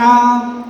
짠!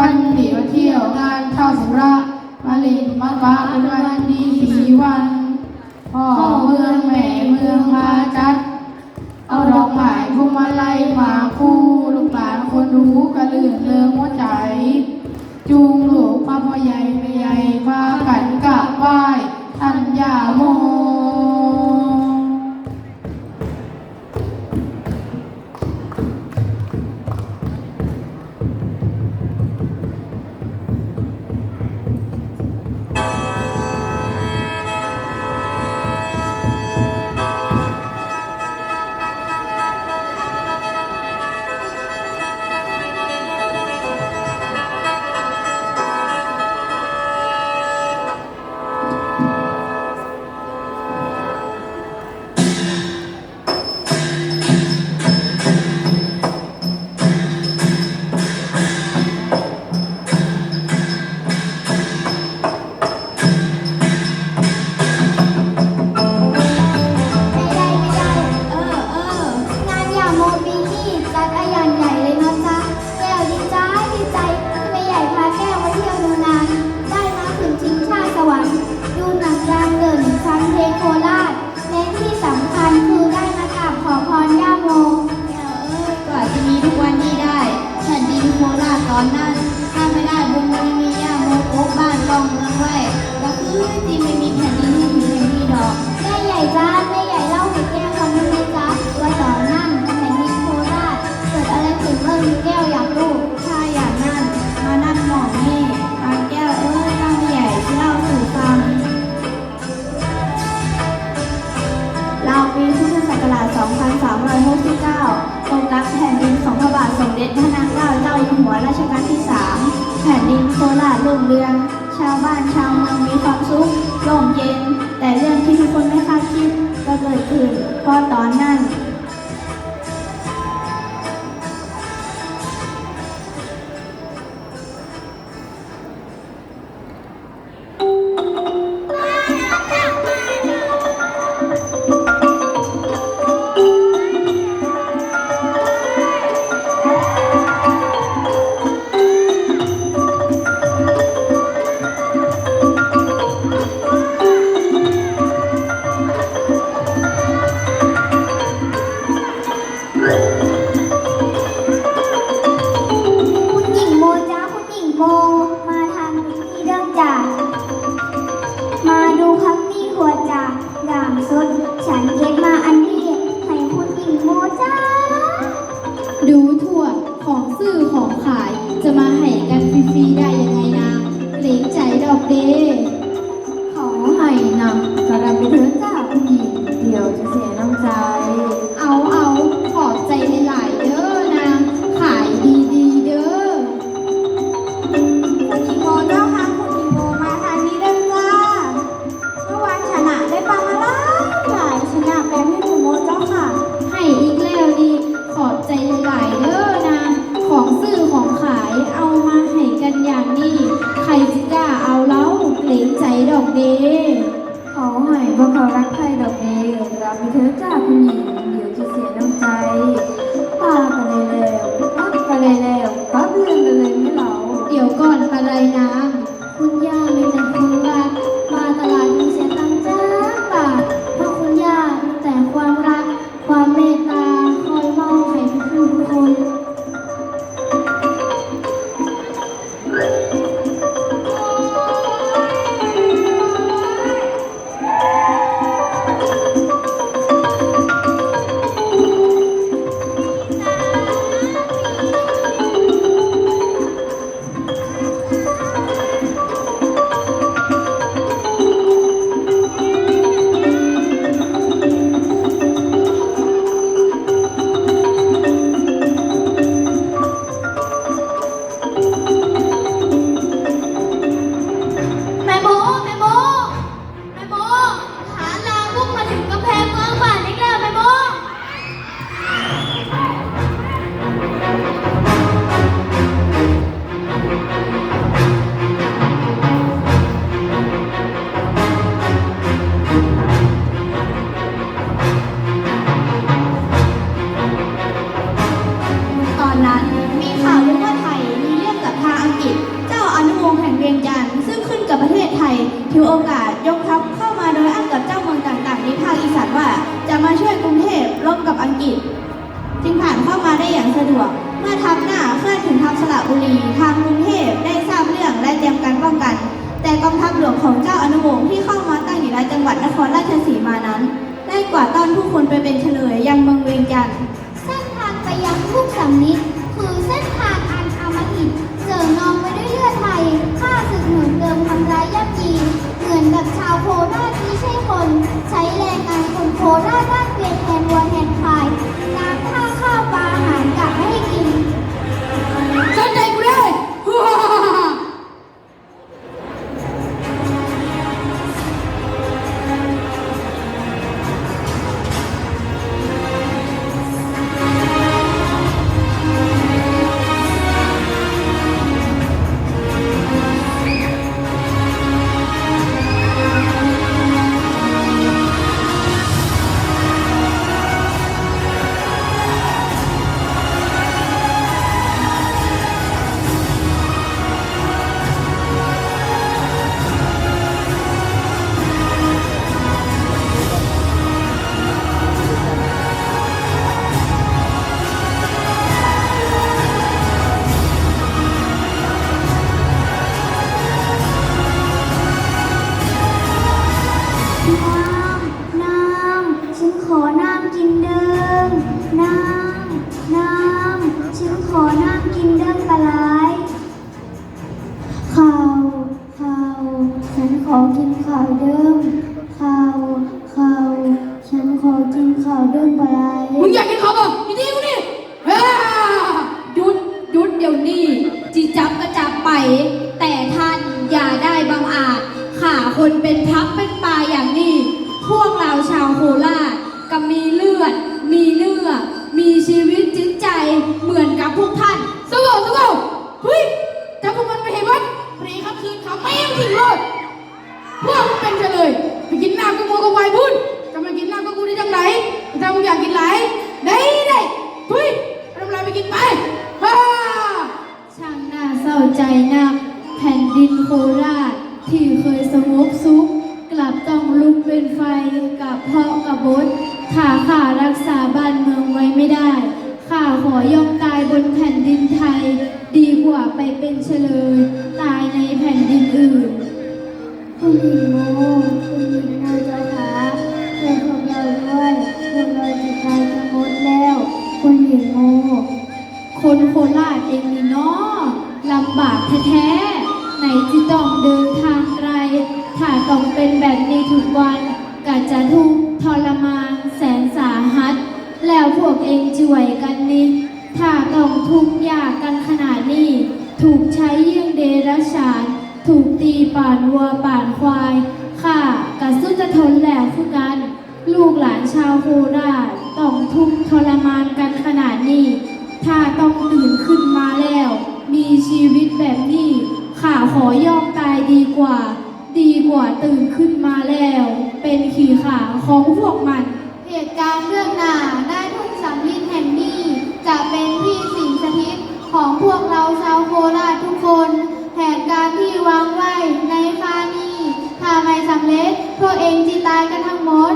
วันเดียวเที่ยวงานเข้าสุระมาเลนมาฟ้าเป็นวันดีสีวัน ชาวเมืองมีความสุขล่งเย็น แต่เรื่องที่ทุกคนไม่คาดคิดก็เกิดขึ้นเพราะตอนนั้น ดีขอให้พวกเรารักใครดอกดีรับไปเถอะจ้าคุณหญิงเดี๋ยวจะเสียน้ำใจ กว่าต้อนผู้คนไปเป็นเฉลยยังบังเวงจันทร์เส้นทางไปยังทุกสัมนิก คนเป็นทัพเป็นปลาอย่างนี้ พวกเราชาวโคราชก็มีเลือด มีเลือดมีชีวิตจิตใจเหมือนกับพวกท่าน คนโคราชเองนี่เนาะลำบากแท้ๆไหนจะต้องเดินทางไกล ถ้าต้องเป็นแบบนี้ทุกวันก็จะทุกข์ทรมานแสนสาหัส แล้วพวกเองช่วยกันนี่ถ้าต้องทุกข์ยากกันขนาดนี้ ถูกใช้เยี่ยงเดรัจฉานถูกตีป่านวัวป่านควายข้ากะสู้จะทนแล้วคือกัน ลูกหลานชาวโคราชต้องทุกข์ทรมานกันขนาดนี้ ถ้าต้องตื่นขึ้นมาแล้ว มีชีวิตแบบนี้ข้าขอยอมตายดีกว่า ดีกว่าตื่นขึ้นมาแล้ว เป็นขี่ขาของพวกมัน เหตุการณ์เรื่องหนาได้ทุ่งสำลิดแห่งนี้ จะเป็นที่สิงสถิตของพวกเราชาวโคราชทุกคนแผนการที่วางไว้ในคานี้ถ้าไม่สำเร็จพวกเองจีตายกันทั้งหมด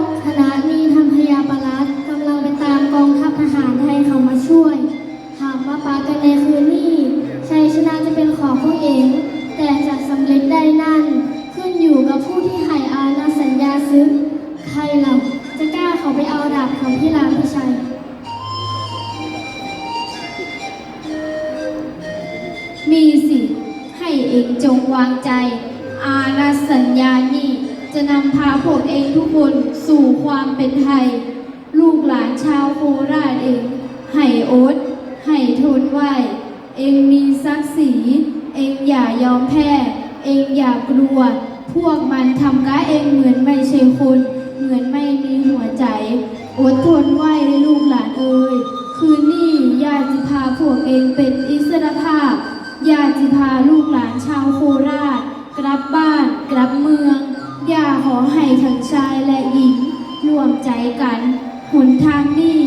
ใจกันหนทางนี้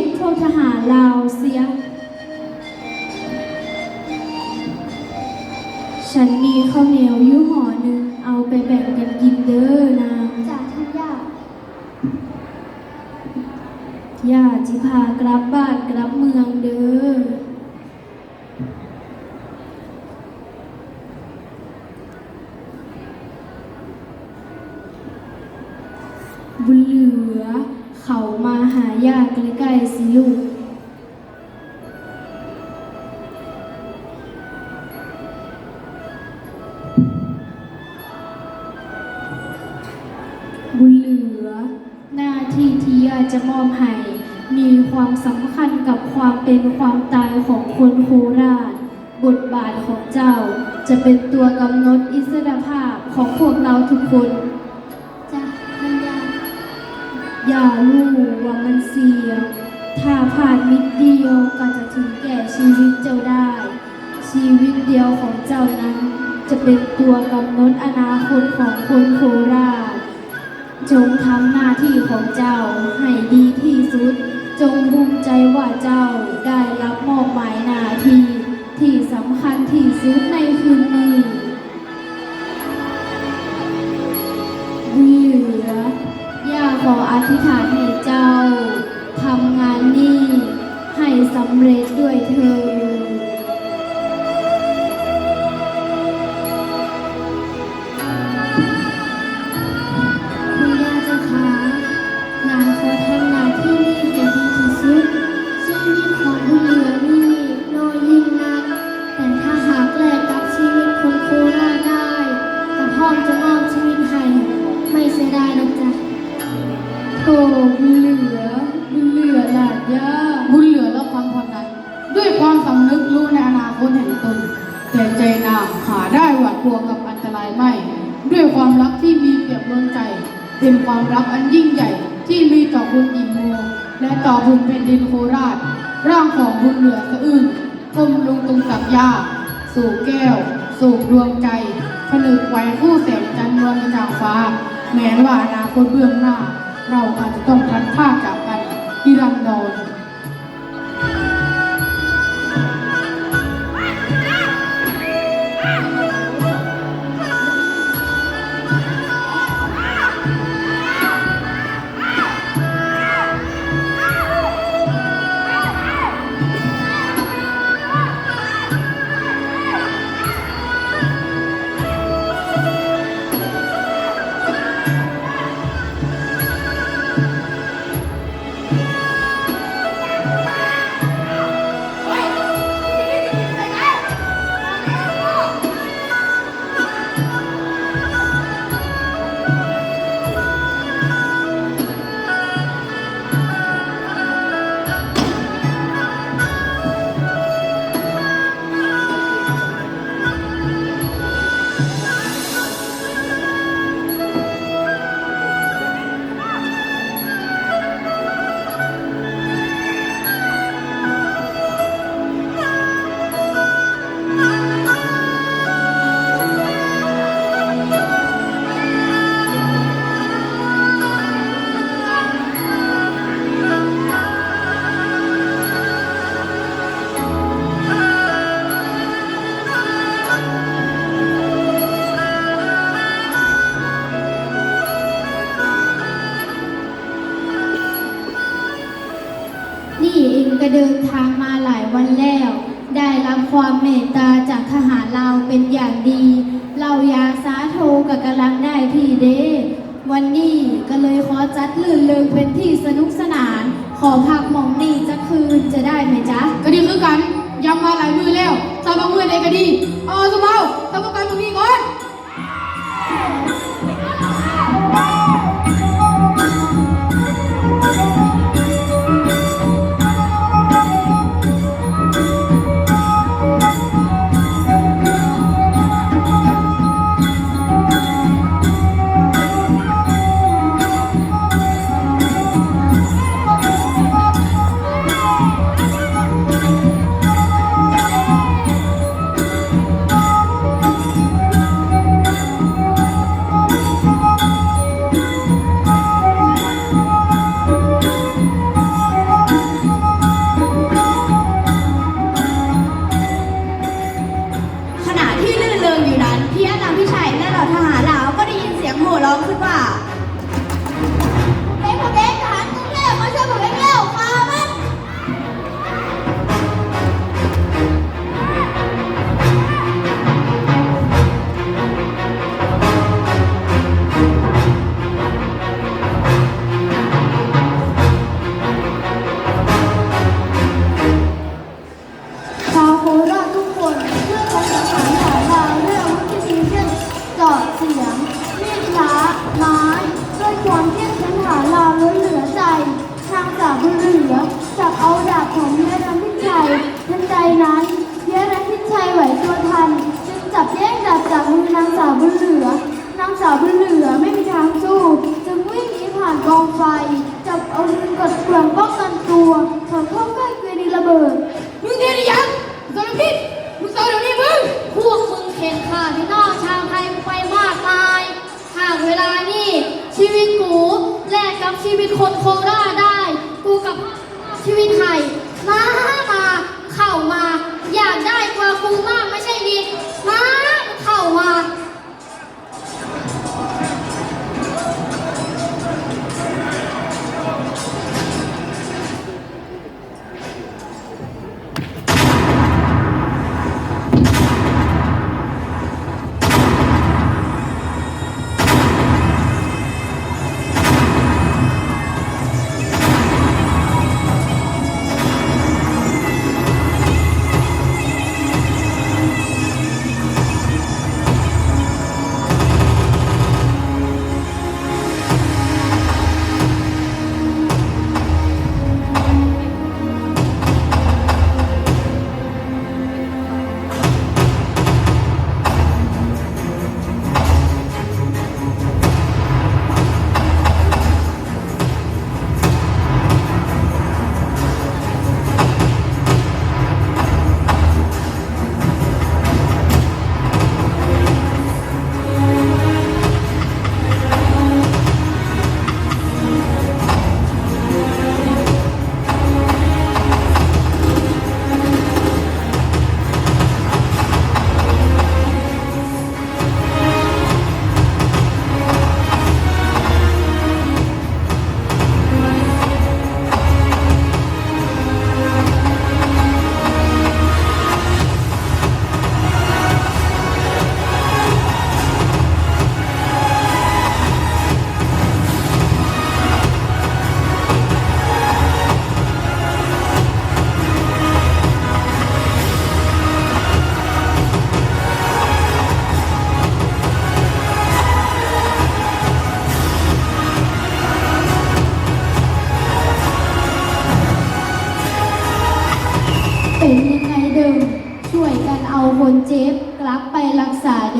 ดชีพพวกทหารลาวเสีย ฉันมีข้าวเหนียวอยู่ห่อหนึ่งเอาไปแบ่งกันกินเด้อนางจากท่านญาติย่าจิพากลับบ้านกลับเมืองเด้อ บุญเหลือ เขามาหา ย่าใกล้ๆสิลูก บุญเหลือ หน้าที่ที่ย่าจะมอบให้ มีความสำคัญกับความเป็นความตายของคนโคราช บทบาทของเจ้าจะเป็นตัวกำหนดอิสรภาพของพวกเราทุกคน อย่ารู้ว่ามันเสี่ยง ถ้าผ่านนิดเดียวก็จะถึงแก่ชีวิตเจ้าได้ ชีวิตเดียวของเจ้านั้น จะเป็นตัวกำหนดอนาคตของคนโคราช จงทำหน้าที่ของเจ้าให้ดีที่สุด จงภูมิใจว่าเจ้าได้รับมอบหมายหน้าที่ที่สำคัญที่สุดในคืนนี้ อย่าขออธิษฐานให้เจ้า ความรักอันยิ่งใหญ่ที่มีต่อคุณอิโมและต่อคุณเป็นดินโคราช ร่างของบุญเหลือสะอื้นคมลุงตุงสับยา สู่แก้ว สู่ดวงใจผนึกไว้คู่แสงจันทร์นวลจางฟ้า แม้ว่าอนาคตเบื้องหน้า เราอาจจะต้องพัดพรากจาก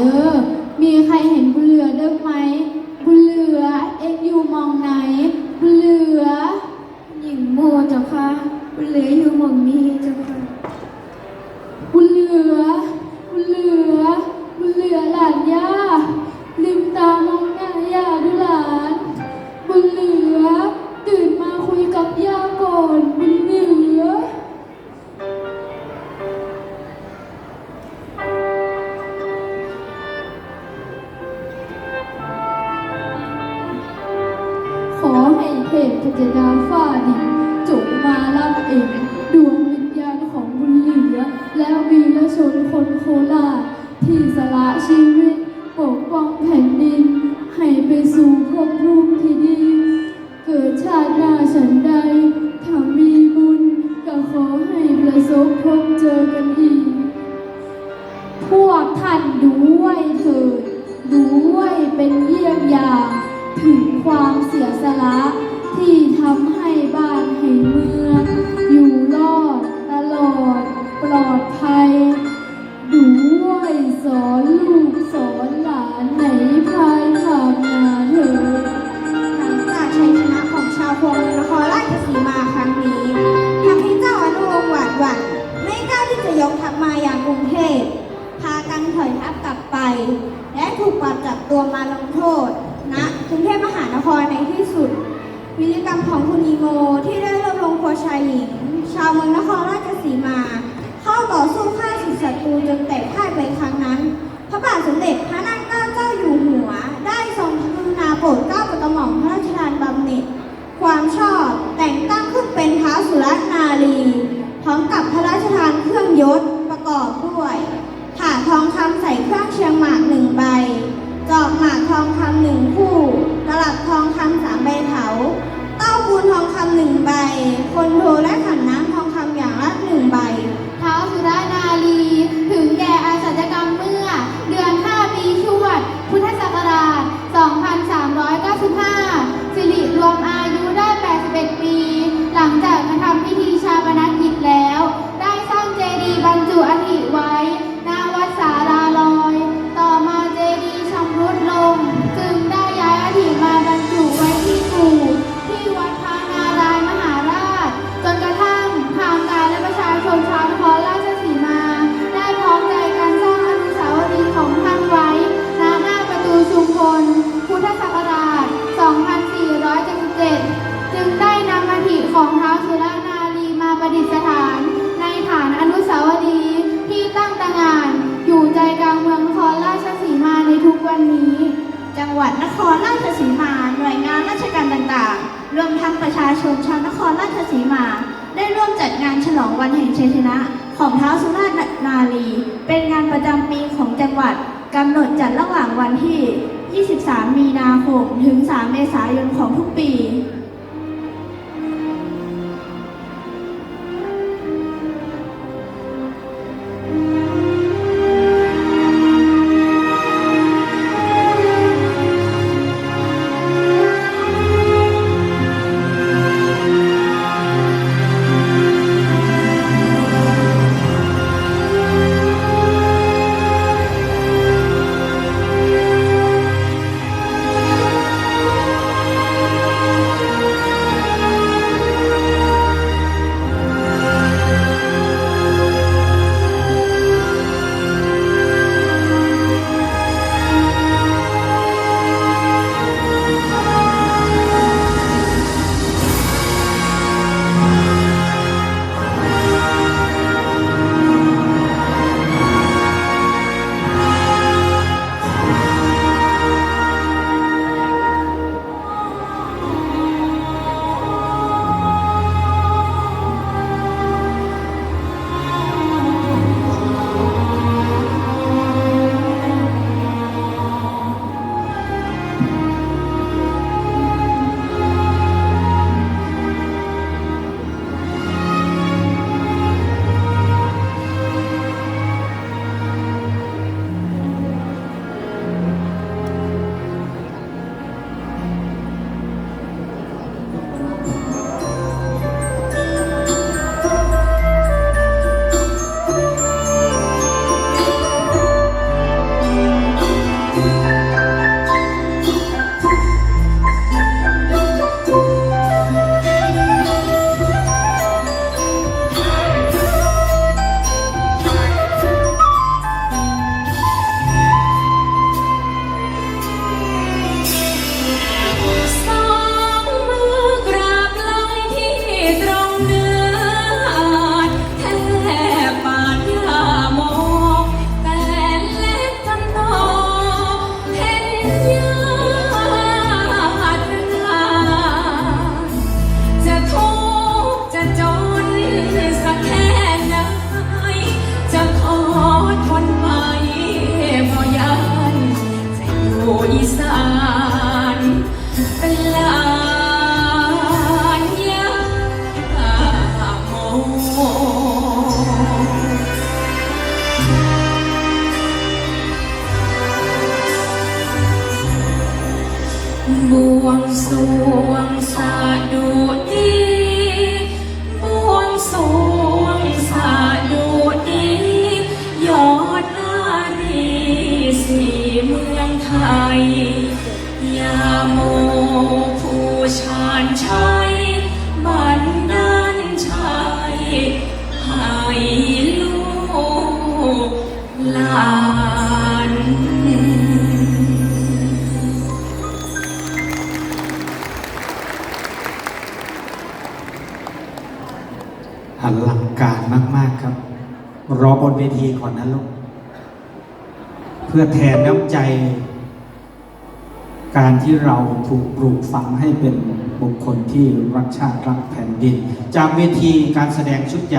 เออมีใครเห็น จับตัวมาลงโทษณกรุงเทพมหานครในที่สุด วิริกรรมของคุณอีโมที่ได้รวบรวมโคชายหญิง ชาวเมืองนครราชสีมา เข้าต่อสู้ฆ่าศึกศัตรูจนแตกพ่ายไปครั้งนั้น พระบาทสมเด็จพระนั่งเจ้าเจ้าอยู่หัว ได้ทรงกรุณาโปรดเกล้าโปรดกระหม่อมพระราชทานบำเหน็จความชอบแต่งตั้งขึ้นเป็นท้าสุรนารีพร้อมกับพระราชทานเครื่องยศประกอบด้วยถาทองคำใส่เครื่องเชียงหมากหนึ่ง หมากทองคำหนึ่งคู่ตลับทองคำสามใบเถาเต้าปูนทองคำหนึ่งใบ คนโทและขันน้ำ เรืนของทุกปี วงสวงสาดุดี เวทีก่อนนะลูก เพื่อแทนน้ำใจ การที่เราถูกปลูกฝังให้เป็นบุคคลที่รักชาติรักแผ่นดิน จากเวทีการแสดงชุดใหญ่